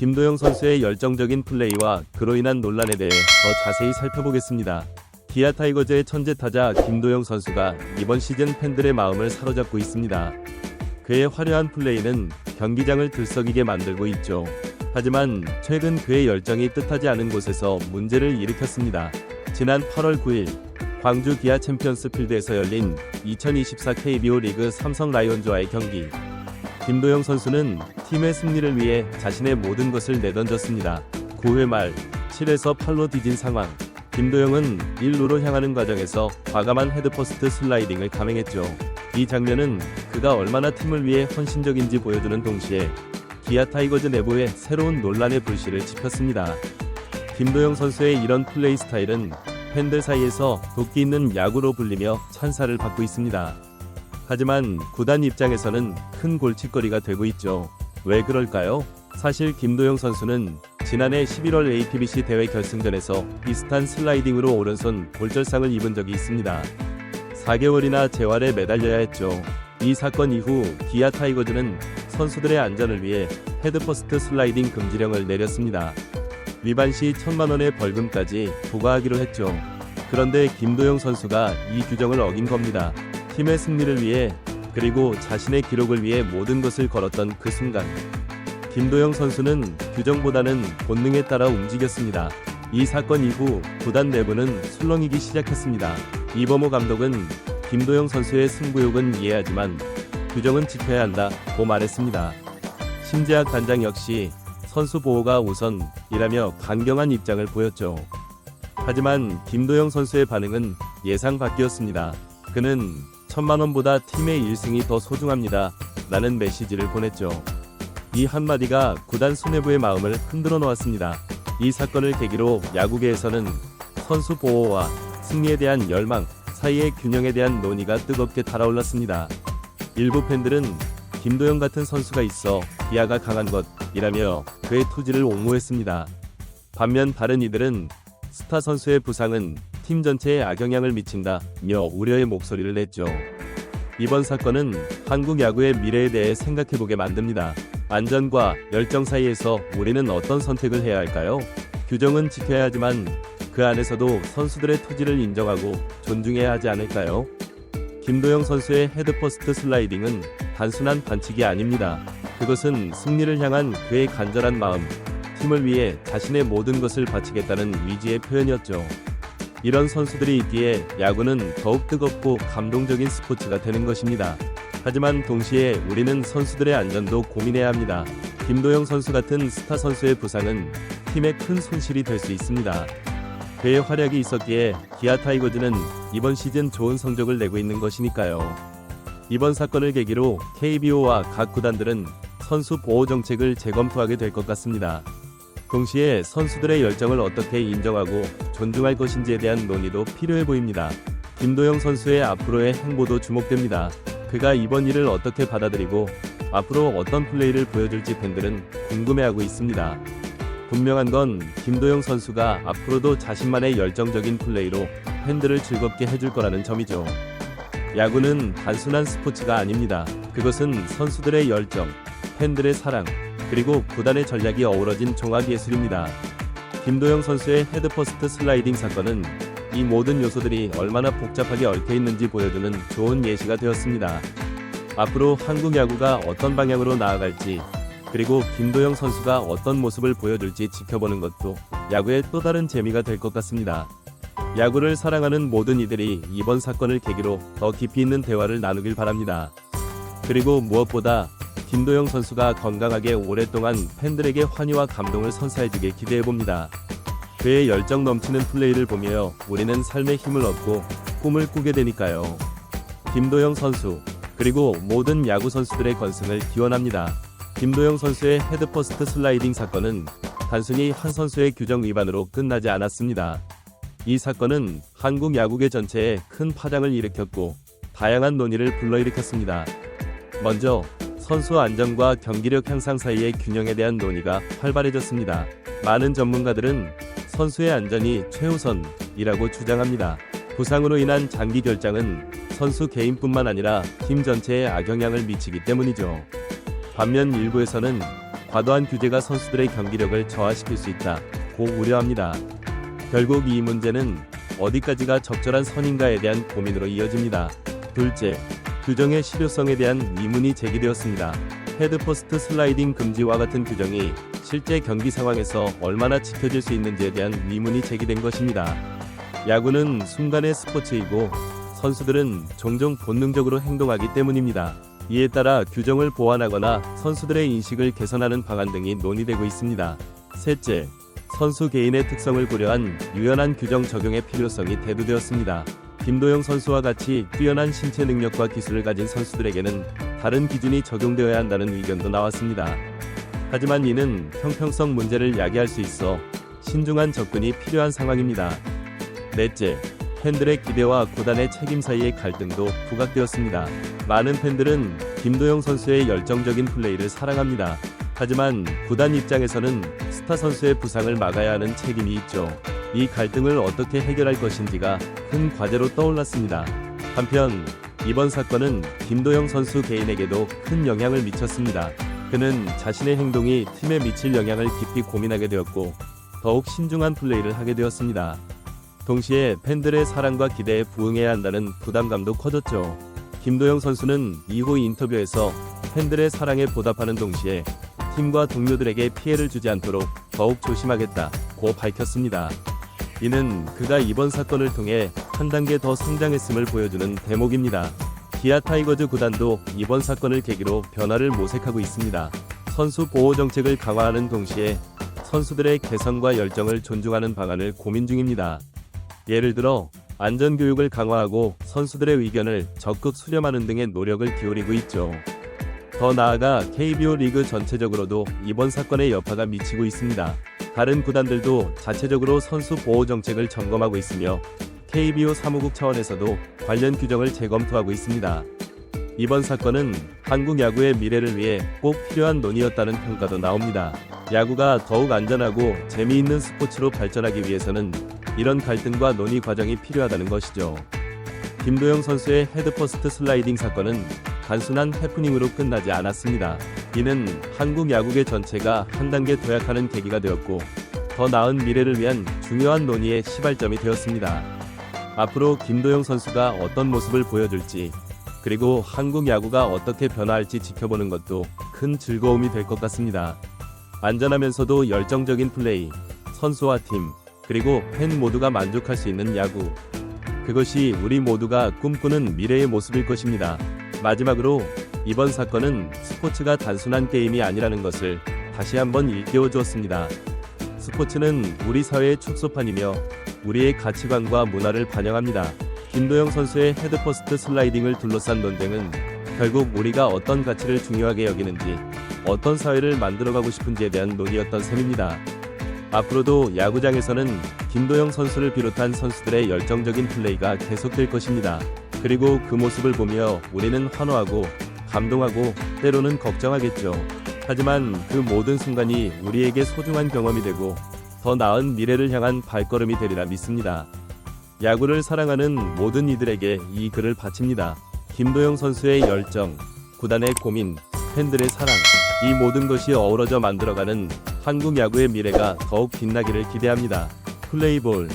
김도영 선수의 열정적인 플레이와 그로 인한 논란에 대해 더 자세히 살펴보겠습니다. 기아 타이거즈의 천재 타자 김도영 선수가 이번 시즌 팬들의 마음을 사로잡고 있습니다. 그의 화려한 플레이는 경기장을 들썩이게 만들고 있죠. 하지만 최근 그의 열정이 뜻하지 않은 곳에서 문제를 일으켰습니다. 지난 8월 9일 광주 기아 챔피언스 필드에서 열린 2024 KBO 리그 삼성 라이온즈와의 경기. 김도영 선수는 팀의 승리를 위해 자신의 모든 것을 내던졌습니다. 9회 말 7에서 8로 뒤진 상황. 김도영은 1루로 향하는 과정에서 과감한 헤드퍼스트 슬라이딩을 감행했죠. 이 장면은 그가 얼마나 팀을 위해 헌신적인지 보여주는 동시에 기아 타이거즈 내부에 새로운 논란의 불씨를 지폈습니다. 김도영 선수의 이런 플레이 스타일은 팬들 사이에서 도끼 있는 야구로 불리며 찬사를 받고 있습니다. 하지만 구단 입장에서는 큰 골칫거리가 되고 있죠. 왜 그럴까요? 사실 김도영 선수는 지난해 11월 APBC 대회 결승전에서 비슷한 슬라이딩으로 오른손 골절상을 입은 적이 있습니다. 4개월이나 재활에 매달려야 했죠. 이 사건 이후 기아 타이거즈는 선수들의 안전을 위해 헤드퍼스트 슬라이딩 금지령을 내렸습니다. 위반 시 천만 원의 벌금까지 부과하기로 했죠. 그런데 김도영 선수가 이 규정을 어긴 겁니다. 팀의 승리를 위해 그리고 자신의 기록을 위해 모든 것을 걸었던 그 순간 김도영 선수는 규정보다는 본능에 따라 움직였습니다. 이 사건 이후 구단 내부는 술렁이기 시작했습니다. 이범호 감독은 김도영 선수의 승부욕은 이해하지만 규정은 지켜야 한다고 말했습니다. 신재학 단장 역시 선수 보호가 우선이라며 강경한 입장을 보였죠. 하지만 김도영 선수의 반응은 예상 밖이었습니다. 그는 천만 원보다 팀의 1승이 더 소중합니다. 라는 메시지를 보냈죠. 이 한마디가 구단 수뇌부의 마음을 흔들어 놓았습니다. 이 사건을 계기로 야구계에서는 선수 보호와 승리에 대한 열망 사이의 균형에 대한 논의가 뜨겁게 달아올랐습니다. 일부 팬들은 김도영 같은 선수가 있어 기아가 강한 것이라며 그의 투지를 옹호했습니다. 반면 다른 이들은 스타 선수의 부상은 팀 전체에 악영향을 미친다며 우려의 목소리를 냈죠. 이번 사건은 한국 야구의 미래에 대해 생각해보게 만듭니다. 안전과 열정 사이에서 우리는 어떤 선택을 해야 할까요? 규정은 지켜야 하지만 그 안에서도 선수들의 투지를 인정하고 존중해야 하지 않을까요? 김도영 선수의 헤드퍼스트 슬라이딩은 단순한 반칙이 아닙니다. 그것은 승리를 향한 그의 간절한 마음, 팀을 위해 자신의 모든 것을 바치겠다는 위지의 표현이었죠. 이런 선수들이 있기에 야구는 더욱 뜨겁고 감동적인 스포츠가 되는 것입니다. 하지만 동시에 우리는 선수들의 안전도 고민해야 합니다. 김도영 선수 같은 스타 선수의 부상은 팀에 큰 손실이 될 수 있습니다. 그의 활약이 있었기에 기아 타이거즈는 이번 시즌 좋은 성적을 내고 있는 것이니까요. 이번 사건을 계기로 KBO와 각 구단들은 선수 보호 정책을 재검토하게 될 것 같습니다. 동시에 선수들의 열정을 어떻게 인정하고 존중할 것인지에 대한 논의도 필요해 보입니다. 김도영 선수의 앞으로의 행보도 주목됩니다. 그가 이번 일을 어떻게 받아들이고 앞으로 어떤 플레이를 보여줄지 팬들은 궁금해하고 있습니다. 분명한 건 김도영 선수가 앞으로도 자신만의 열정적인 플레이로 팬들을 즐겁게 해줄 거라는 점이죠. 야구는 단순한 스포츠가 아닙니다. 그것은 선수들의 열정, 팬들의 사랑, 그리고 구단의 전략이 어우러진 종합 예술입니다. 김도영 선수의 헤드퍼스트 슬라이딩 사건은 이 모든 요소들이 얼마나 복잡하게 얽혀 있는지 보여주는 좋은 예시가 되었습니다. 앞으로 한국 야구가 어떤 방향으로 나아갈지 그리고 김도영 선수가 어떤 모습을 보여줄지 지켜보는 것도 야구의 또 다른 재미가 될 것 같습니다. 야구를 사랑하는 모든 이들이 이번 사건을 계기로 더 깊이 있는 대화를 나누길 바랍니다. 그리고 무엇보다 김도영 선수가 건강하게 오랫동안 팬들에게 환희와 감동을 선사해주길 기대해봅니다. 그의 열정 넘치는 플레이를 보며 우리는 삶의 힘을 얻고 꿈을 꾸게 되니까요. 김도영 선수, 그리고 모든 야구 선수들의 건승을 기원합니다. 김도영 선수의 헤드퍼스트 슬라이딩 사건은 단순히 한 선수의 규정 위반으로 끝나지 않았습니다. 이 사건은 한국 야구계 전체에 큰 파장을 일으켰고 다양한 논의를 불러일으켰습니다. 먼저 선수 안전과 경기력 향상 사이의 균형에 대한 논의가 활발해졌습니다. 많은 전문가들은 선수의 안전이 최우선이라고 주장합니다. 부상으로 인한 장기 결장은 선수 개인뿐만 아니라 팀 전체에 악영향을 미치기 때문이죠. 반면 일부에서는 과도한 규제가 선수들의 경기력을 저하시킬 수 있다. 고 우려합니다. 결국 이 문제는 어디까지가 적절한 선인가에 대한 고민으로 이어집니다. 둘째, 규정의 실효성에 대한 의문이 제기되었습니다. 헤드퍼스트 슬라이딩 금지와 같은 규정이 실제 경기 상황에서 얼마나 지켜질 수 있는지에 대한 의문이 제기된 것입니다. 야구는 순간의 스포츠이고 선수들은 종종 본능적으로 행동하기 때문입니다. 이에 따라 규정을 보완하거나 선수들의 인식을 개선하는 방안 등이 논의되고 있습니다. 셋째, 선수 개인의 특성을 고려한 유연한 규정 적용의 필요성이 대두되었습니다. 김도영 선수와 같이 뛰어난 신체 능력과 기술을 가진 선수들에게는 다른 기준이 적용되어야 한다는 의견도 나왔습니다. 하지만 이는 형평성 문제를 야기할 수 있어 신중한 접근이 필요한 상황입니다. 넷째, 팬들의 기대와 구단의 책임 사이의 갈등도 부각되었습니다. 많은 팬들은 김도영 선수의 열정적인 플레이를 사랑합니다. 하지만 구단 입장에서는 스타 선수의 부상을 막아야 하는 책임이 있죠. 이 갈등을 어떻게 해결할 것인지가 큰 과제로 떠올랐습니다. 한편 이번 사건은 김도영 선수 개인에게도 큰 영향을 미쳤습니다. 그는 자신의 행동이 팀에 미칠 영향을 깊이 고민하게 되었고 더욱 신중한 플레이를 하게 되었습니다. 동시에 팬들의 사랑과 기대에 부응해야 한다는 부담감도 커졌죠. 김도영 선수는 이후 인터뷰에서 팬들의 사랑에 보답하는 동시에 팀과 동료들에게 피해를 주지 않도록 더욱 조심하겠다고 밝혔습니다. 이는 그가 이번 사건을 통해 한 단계 더 성장했음을 보여주는 대목입니다. 기아 타이거즈 구단도 이번 사건을 계기로 변화를 모색하고 있습니다. 선수 보호 정책을 강화하는 동시에 선수들의 개성과 열정을 존중하는 방안을 고민 중입니다. 예를 들어 안전 교육을 강화하고 선수들의 의견을 적극 수렴하는 등의 노력을 기울이고 있죠. 더 나아가 KBO 리그 전체적으로도 이번 사건에 여파가 미치고 있습니다. 다른 구단들도 자체적으로 선수 보호 정책을 점검하고 있으며 KBO 사무국 차원에서도 관련 규정을 재검토하고 있습니다. 이번 사건은 한국 야구의 미래를 위해 꼭 필요한 논의였다는 평가도 나옵니다. 야구가 더욱 안전하고 재미있는 스포츠로 발전하기 위해서는 이런 갈등과 논의 과정이 필요하다는 것이죠. 김도영 선수의 헤드퍼스트 슬라이딩 사건은 단순한 해프닝으로 끝나지 않았습니다. 이는 한국 야구계 전체가 한 단계 도약하는 계기가 되었고 더 나은 미래를 위한 중요한 논의의 시발점이 되었습니다. 앞으로 김도영 선수가 어떤 모습을 보여줄지 그리고 한국 야구가 어떻게 변화할지 지켜보는 것도 큰 즐거움이 될 것 같습니다. 안전하면서도 열정적인 플레이, 선수와 팀, 그리고 팬 모두가 만족할 수 있는 야구. 그것이 우리 모두가 꿈꾸는 미래의 모습일 것입니다. 마지막으로 이번 사건은 스포츠가 단순한 게임이 아니라는 것을 다시 한번 일깨워 주었습니다. 스포츠는 우리 사회의 축소판이며 우리의 가치관과 문화를 반영합니다. 김도영 선수의 헤드퍼스트 슬라이딩을 둘러싼 논쟁은 결국 우리가 어떤 가치를 중요하게 여기는지 어떤 사회를 만들어가고 싶은지에 대한 논의였던 셈입니다. 앞으로도 야구장에서는 김도영 선수를 비롯한 선수들의 열정적인 플레이가 계속될 것입니다. 그리고 그 모습을 보며 우리는 환호하고 감동하고 때로는 걱정하겠죠. 하지만 그 모든 순간이 우리에게 소중한 경험이 되고 더 나은 미래를 향한 발걸음이 되리라 믿습니다. 야구를 사랑하는 모든 이들에게 이 글을 바칩니다. 김도영 선수의 열정, 구단의 고민, 팬들의 사랑, 이 모든 것이 어우러져 만들어가는 한국 야구의 미래가 더욱 빛나기를 기대합니다. 플레이볼